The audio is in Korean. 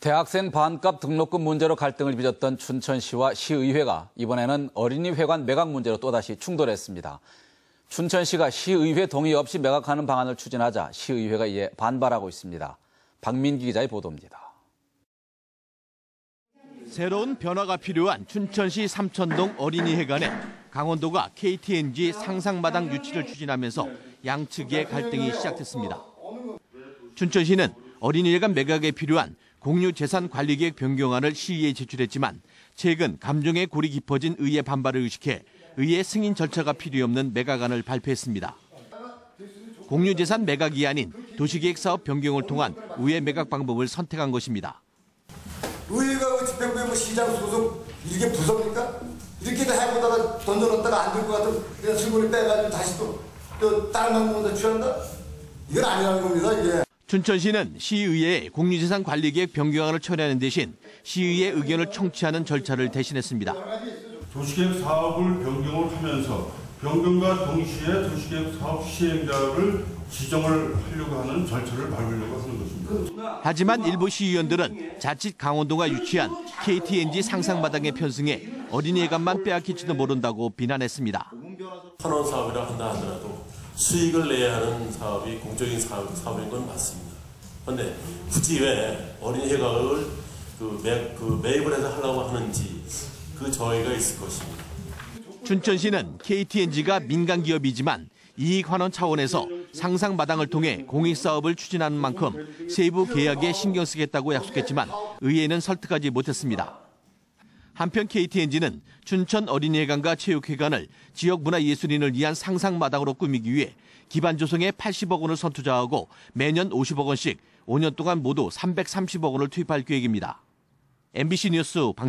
대학생 반값 등록금 문제로 갈등을 빚었던 춘천시와 시의회가 이번에는 어린이 회관 매각 문제로 또다시 충돌했습니다. 춘천시가 시의회 동의 없이 매각하는 방안을 추진하자 시의회가 이에 반발하고 있습니다. 박민기 기자의 보도입니다. 새로운 변화가 필요한 춘천시 삼천동 어린이 회관에 강원도가 KTNG 상상마당 유치를 추진하면서 양측의 갈등이 시작됐습니다. 춘천시는 어린이회관 매각에 필요한 공유재산관리계획 변경안을 시의회에 제출했지만 최근 감정의 골이 깊어진 의회 반발을 의식해 의회 승인 절차가 필요 없는 매각안을 발표했습니다. 공유재산 매각이 아닌 도시계획사업 변경을 통한 우회 매각 방법을 선택한 것입니다. 의회가 그 집행부에 뭐 시장 소속 이렇게 부서입니까? 이렇게 해보다가 던져놓다가 안 될 것 같으면 그냥 승분을 빼가지고 다시 또, 또 다른 방법으로 취한다? 이건 아니라는 겁니다, 이게. 춘천시는 시의회에 공유재산 관리계획 변경안을 처리하는 대신 시의회 의견을 청취하는 절차를 대신했습니다. 도시계획 사업을 변경을 하면서 변경과 동시에 도시계획 사업 시행자를 지정을 하려고 하는 절차를 밟으려고 하는 것입니다. 하지만 일부 시의원들은 자칫 강원도가 유치한 KTNG 상상마당에 편승해 어린이회관만 빼앗길지도 모른다고 비난했습니다. 환원 사업이라 한다 하더라도 수익을 내야 하는 사업이 공적인 사업, 사업인 건 맞습니다. 그런데 굳이 왜 어린이 회관을 그, 매, 그 매입을 해서 하려고 하는지 그 저희가 있을 것입니다. 춘천 시는 KTNG가 민간 기업이지만 이익 환원 차원에서 상상 마당을 통해 공익 사업을 추진하는 만큼 세부 계약에 신경 쓰겠다고 약속했지만 의회는 설득하지 못했습니다. 한편 KTNG는 춘천 어린이회관과 체육회관을 지역 문화예술인을 위한 상상마당으로 꾸미기 위해 기반 조성에 80억 원을 선투자하고 매년 50억 원씩 5년 동안 모두 330억 원을 투입할 계획입니다. MBC 뉴스 박